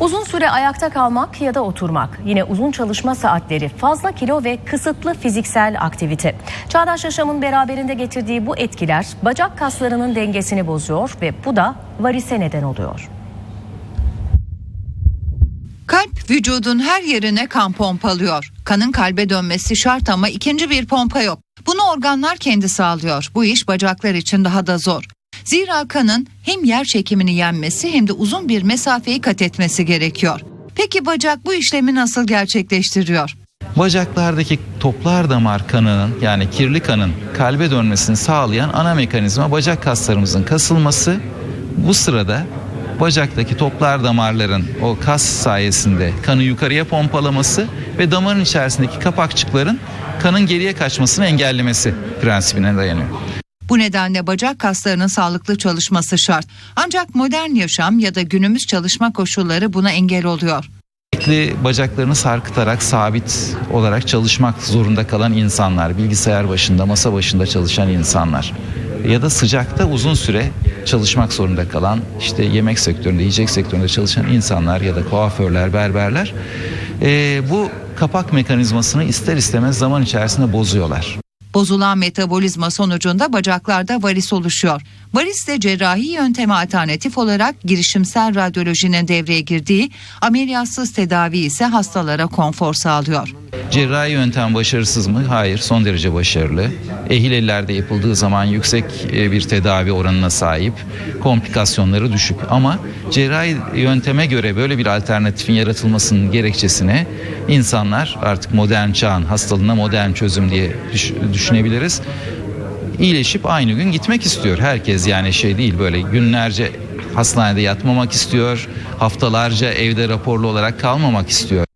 Uzun süre ayakta kalmak ya da oturmak, yine uzun çalışma saatleri, fazla kilo ve kısıtlı fiziksel aktivite. Çağdaş yaşamın beraberinde getirdiği bu etkiler bacak kaslarının dengesini bozuyor ve bu da varise neden oluyor. Kalp vücudun her yerine kan pompalıyor. Kanın kalbe dönmesi şart ama ikinci bir pompa yok. Bunu organlar kendi sağlıyor. Bu iş bacaklar için daha da zor. Zira kanın hem yer çekimini yenmesi hem de uzun bir mesafeyi kat etmesi gerekiyor. Peki bacak bu işlemi nasıl gerçekleştiriyor? Bacaklardaki toplar damar kanının yani kirli kanın kalbe dönmesini sağlayan ana mekanizma bacak kaslarımızın kasılması. Bu sırada bacaktaki toplar damarların o kas sayesinde kanı yukarıya pompalaması ve damarın içerisindeki kapakçıkların kanın geriye kaçmasını engellemesi prensibine dayanıyor. Bu nedenle bacak kaslarının sağlıklı çalışması şart. Ancak modern yaşam ya da günümüz çalışma koşulları buna engel oluyor. Sürekli bacaklarını sarkıtarak sabit olarak çalışmak zorunda kalan insanlar, bilgisayar başında, masa başında çalışan insanlar ya da sıcakta uzun süre çalışmak zorunda kalan işte yemek sektöründe, yiyecek sektöründe çalışan insanlar ya da kuaförler, berberler eee, bu kapak mekanizmasını ister istemez zaman içerisinde bozuyorlar. Bozulan metabolizma sonucunda bacaklarda varis oluşuyor. Varis de cerrahi yönteme alternatif olarak girişimsel radyolojinin devreye girdiği ameliyatsız tedavi ise hastalara konfor sağlıyor. Cerrahi yöntem başarısız mı? Hayır, son derece başarılı. Ehil ellerde yapıldığı zaman yüksek e, bir tedavi oranına sahip, komplikasyonları düşük. Ama cerrahi yönteme göre böyle bir alternatifin yaratılmasının gerekçesine insanlar artık modern çağın hastalığına modern çözüm diye düş- düşünebiliriz. İyileşip aynı gün gitmek istiyor herkes yani şey değil böyle günlerce hastanede yatmamak istiyor, haftalarca evde raporlu olarak kalmamak istiyor.